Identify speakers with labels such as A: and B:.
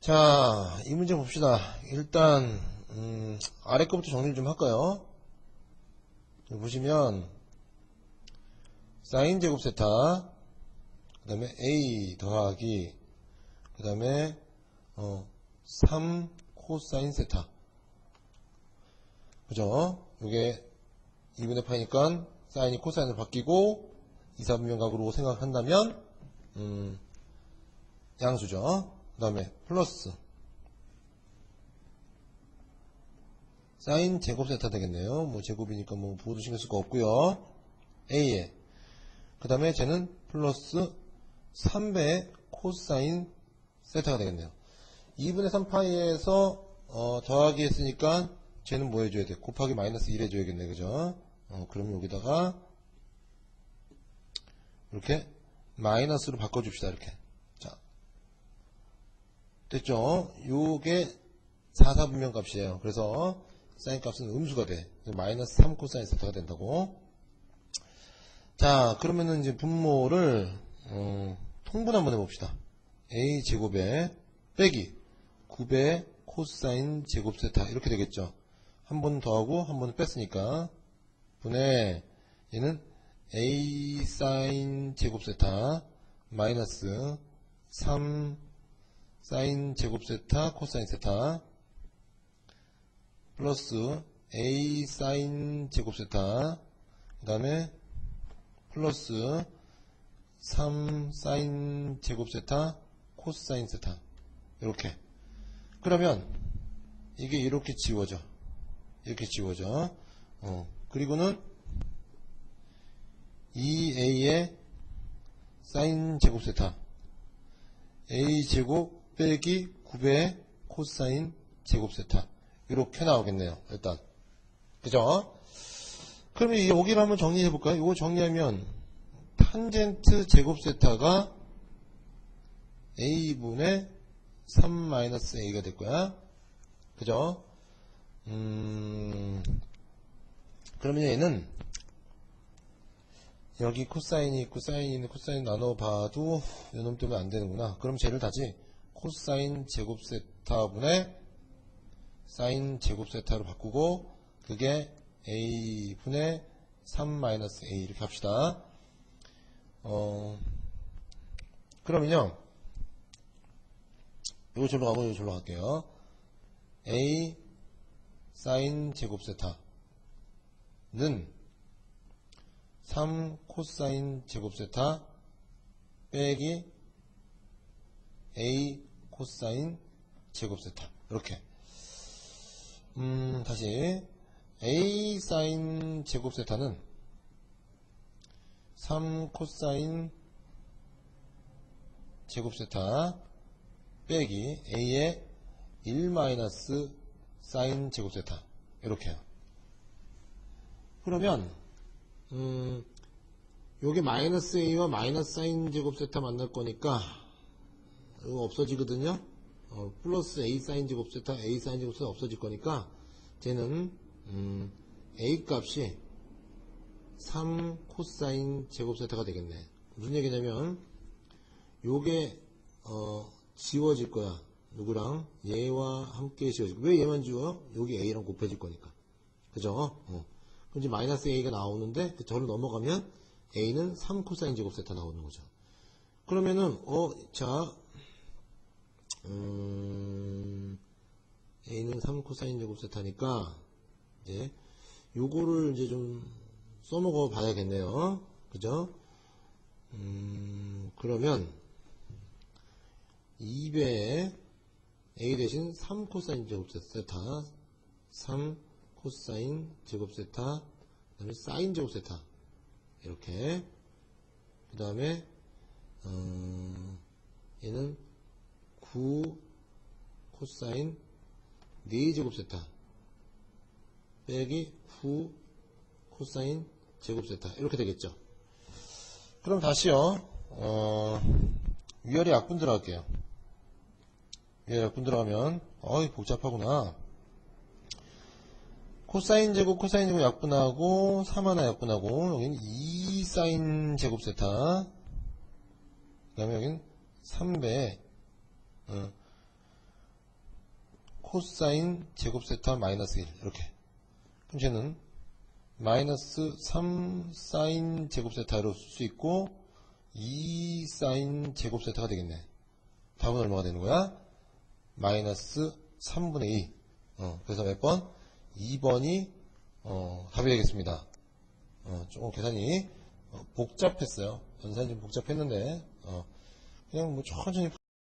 A: 자, 이 문제 봅시다. 일단, 음, 아래 거부터 정리를 좀 할까요? 보시면, 사인 제곱 세타, 그 다음에 A 더하기, 그 다음에, 어, 3 코사인 세타. 그죠? 요게 2분의 파이니까 사인이 코사인으로 바뀌고 2, 4분면각으로 생각한다면 음, 양수죠. 그 다음에 플러스 사인 제곱 세타 되겠네요. 뭐 제곱이니까 뭐 부호도 신경 쓸 거 없고요. A에 그 다음에 쟤는 플러스 3배 코사인 세타가 되겠네요. 2분의 3파이에서 어, 더하기 했으니까 쟤는 뭐 해줘야 돼? 곱하기 마이너스 1 해줘야겠네. 그죠? 어, 그럼 여기다가 이렇게 마이너스로 바꿔줍시다. 이렇게. 자. 됐죠? 요게 4, 4분면 값이에요. 그래서 사인 값은 음수가 돼. 마이너스 3 코사인 세타가 된다고. 자, 그러면은 이제 분모를 어, 통분 한번 해봅시다. a 제곱에 빼기 9배 코사인 제곱 세타 이렇게 되겠죠. 한 번 더하고 한 번 뺐으니까 분의 얘는 a 사인 제곱 세타 마이너스 3 사인 제곱 세타 코사인 세타. 플러스 a 사인 제곱 세타. 그 다음에 플러스 3 사인 제곱 세타 코사인 세타. 이렇게. 그러면 이게 이렇게 지워져. 이렇게 지워져. 어, 그리고는 2a의 사인 제곱 세타. A 제곱 빼기 9배 코사인 제곱 세타. 이렇게 나오겠네요. 일단. 그죠? 그러면 이 여기를 한번 정리해 볼까요? 이거 정리하면 탄젠트 제곱 세타가 a분의 3-a가 될 거야. 그죠? 음 그러면 얘는 여기 코사인이 있고 사인이 있는 코사인 나눠봐도 요놈 때문에 안 되는구나. 그럼 쟤를 다시 코사인 제곱 세타분의 사인 제곱 세타로 바꾸고 그게 a분의 3-a 이렇게 합시다. 어 그러면요 요거 절로 가고 요거 절로 갈게요. a 사인 제곱 세타는 3 코사인 제곱 세타 빼기 a 코사인 제곱 세타. 이렇게. 음 다시. A 사인 제곱 세타는 3 코사인 제곱 세타 빼기 a의 1 마이너스 사인 제곱 세타. 이렇게요. 그러면 음, 요게 마이너스 A와 마이너스 사인 제곱 세타 만날 거니까 이거 없어지거든요. 어, 플러스 A 사인 제곱 세타, A 사인 제곱 세타 없어질 거니까 쟤는 음, A 값이 3 코사인 제곱 세타가 되겠네. 무슨 얘기냐면 요게 어, 지워질 거야. 누구랑? 얘와 함께 지워지고 왜 얘만 지워? 여기 A랑 곱해질 거니까. 그죠? 어. 그럼 이제 마이너스 A가 나오는데 저를 넘어가면 A는 3 코사인 제곱 세타 나오는 거죠. 그러면은 어, 자, 음, A는 3 코사인 제곱 세타니까 이제 요거를 이제 좀 써먹어 봐야겠네요. 그죠? 음, 그러면 2배에 A 대신 3 코사인 제곱 세타 3 코사인 제곱 세타 그 다음에 사인 제곱 세타 이렇게 그 다음에 어, 얘는 9 코사인 4제곱 세타 빼기 9 코사인 제곱 세타. 이렇게 되겠죠. 그럼 다시요. 어, 위열의 약분 들어갈게요. 위열의 약분 들어가면 어이 복잡하구나. 코사인 제곱, 코사인 제곱 약분하고 3 하나 약분하고 여기는 2 사인 제곱 세타. 그 다음에 여기는 3배. 어, 코사인 제곱 세타 마이너스 1 이렇게. 그럼 쟤는 마이너스 3 사인 제곱 세타로 쓸 수 있고 2 사인 제곱 세타가 되겠네. 답은 얼마가 되는 거야? 마이너스 3분의 2 어, 그래서 몇 번? 2번이 어, 답이 되겠습니다. 어, 조금 계산이 어, 복잡했어요. 연산이 좀 복잡했는데 어, 그냥 뭐 천천히